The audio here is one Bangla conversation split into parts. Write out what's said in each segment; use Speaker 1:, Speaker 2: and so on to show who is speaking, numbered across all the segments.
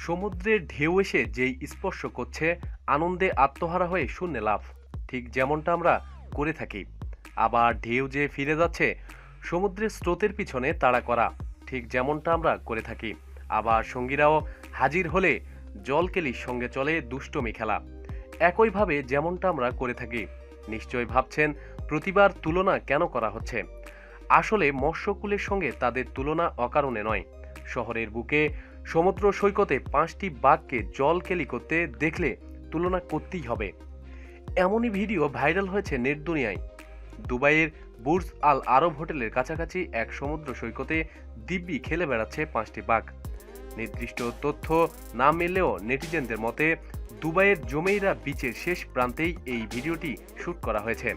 Speaker 1: সমুদ্রের ঢেউ এসে যেই স্পর্শ করছে, আনন্দে আত্মহারা হয়ে শূন্যে লাভ। ঠিক যেমনটা আমরা করে থাকি। আবার ঢেউ যে ফিরে যাচ্ছে, সমুদ্রের স্রোতের পিছনে তাড়া করা, ঠিক যেমনটা আমরা করে থাকি। আবার সঙ্গীরাও হাজির হলে জলকেলির সঙ্গে চলে দুষ্টমি খেলা। একইভাবে যেমনটা আমরা করে থাকি। নিশ্চয় ভাবছেন, প্রতিবার তুলনা কেন করা হচ্ছে? আসলে মৎস্যকুলের সঙ্গে তাদের তুলনা অকারণে নয়। শহরের বুকে সমুদ্র সৈকতে পাঁচটি বাঘকে জলকেলি করতে দেখলে তুলনা করতেই হবে। এমনই ভিডিও ভাইরাল হয়েছে নেট দুনিয়ায়। দুবাইয়ের বুর্জ আল আরব হোটেলের কাছাকাছি এক সমুদ্র সৈকতে দিব্যি খেলে বেড়াচ্ছে পাঁচটি বাঘ। নির্দিষ্ট তথ্য না মিললেও নেটিজেনদের মতে, দুবাইয়ের জমেইরা বিচের শেষ প্রান্তেই এই ভিডিওটি শ্যুট করা হয়েছে।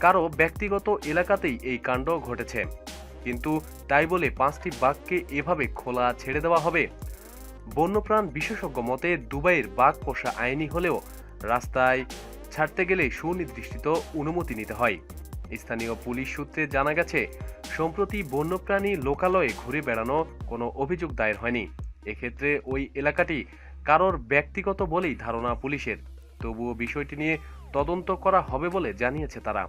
Speaker 1: কারও ব্যক্তিগত এলাকাতেই এই কাণ্ড ঘটেছে। কিন্তু তাই বলে পাঁচটি বাঘকে এভাবে খোলা ছেড়ে দেওয়া হবে। বন্যপ্রাণ বিশেষজ্ঞ মতে দুবাইয়ের বাঘ পোষা আইনি হলেও রাস্তায় ছাড়তে গেলে সুনির্দিষ্ট অনুমতি নিতে হয়। স্থানীয় পুলিশ সূত্রে জানা গেছে, সম্প্রতি বন্যপ্রাণী লোকালয়ে ঘুরে বেড়ানো কোনো অভিযোগ দায়ের হয়নি। এক্ষেত্রে ওই এলাকাটি কারোর ব্যক্তিগত বলেই ধারণা পুলিশের। তবুও বিষয়টি নিয়ে তদন্ত করা হবে বলে জানিয়েছে তারা।